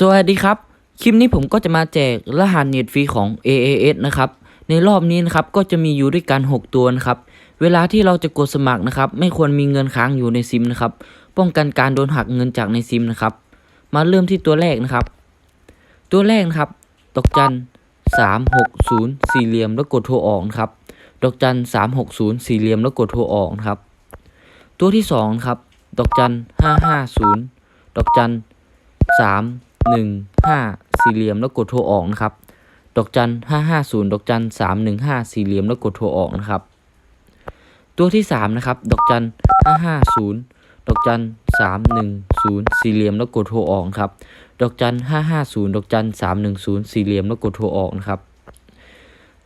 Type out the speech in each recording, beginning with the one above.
สวัสดีครับ คลิปนี้ผมก็จะมาแจกรหัสเน็ตฟรีของ AAS นะครับ ในรอบนี้นะครับก็จะมีอยู่ด้วยกัน 6 ตัวนะครับ เวลาที่เราจะกดสมัครนะครับ ไม่ควรมีเงินค้างอยู่ในซิมนะครับ ป้องกันการโดนหักเงินจากในซิมนะครับ มาเริ่มที่ตัวแรกนะครับ ตัวแรกนะครับ ดอกจันสามหกศูนย์สี่เหลี่ยมแล้วกดโทรออกนะครับ ดอกจันสามหกศูนย์สี่เหลี่ยมแล้วกดโทรออกครับ ตัวที่สองครับ ดอกจันห้าห้าศูนย์ดอกจันสาม หนึ่งห้าสี่เหลี่ยมแล้วกดโทรออกนะครับ ดอกจันห้าห้าศูนย์ดอกจันสามหนึ่งห้าสี่เหลี่ยมแล้วกดโทรออกนะครับ ตัวที่สามนะครับ ดอกจันห้าห้าศูนย์ดอกจันสามหนึ่งศูนย์สี่เหลี่ยมแล้วกดโทรออกครับ ดอกจันห้าห้าศูนย์ดอกจันสามหนึ่งศูนย์สี่เหลี่ยมแล้วกดโทรออกนะครับ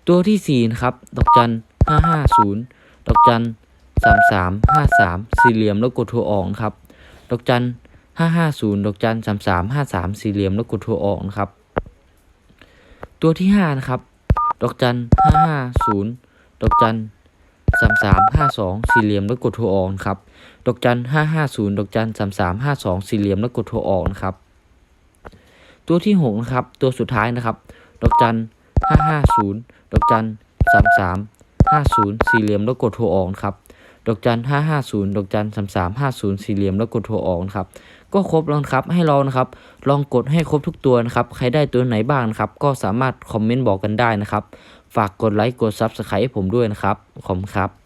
ตัวที่สี่นะครับ ดอกจันห้าห้าศูนย์ดอกจันสามสามห้าสามสี่เหลี่ยมแล้วกดโทรออกครับ ดอกจัน ห้าห้าศูนย์ดอกจันสามสามห้าสามสี่เหลี่ยมแล้วกดโทรออกนะครับ ตัวที่ห้านะครับ ดอกจันห้าห้าศูนย์ดอกจันสามสามห้าสองสี่เหลี่ยมแล้วกดโทรออกนะครับ ดอกจันห้าห้าศูนย์ดอกจันสามสามห้าสองสี่เหลี่ยมแล้วกดโทรออกนะครับ ตัวที่หกนะครับ ตัวสุดท้ายนะครับ ดอกจันห้าห้าศูนย์ดอกจันสามสามห้าศูนย์สี่เหลี่ยมแล้วกดโทรออกครับดอกจันห้าห้าศูนย์ดอกจันสามสามห้าศูนย์สี่เหลี่ยมแล้วกดโทรออกครับ ก็ครบแล้วครับให้เรานะครับ ลองกดให้ครบทุกตัวนะครับ ใครได้ตัวไหนบ้างนะครับ ก็สามารถคอมเมนต์บอกกันได้นะครับ ฝากกดไลค์กด Subscribe ให้ผมด้วยนะครับขอบคุณครับ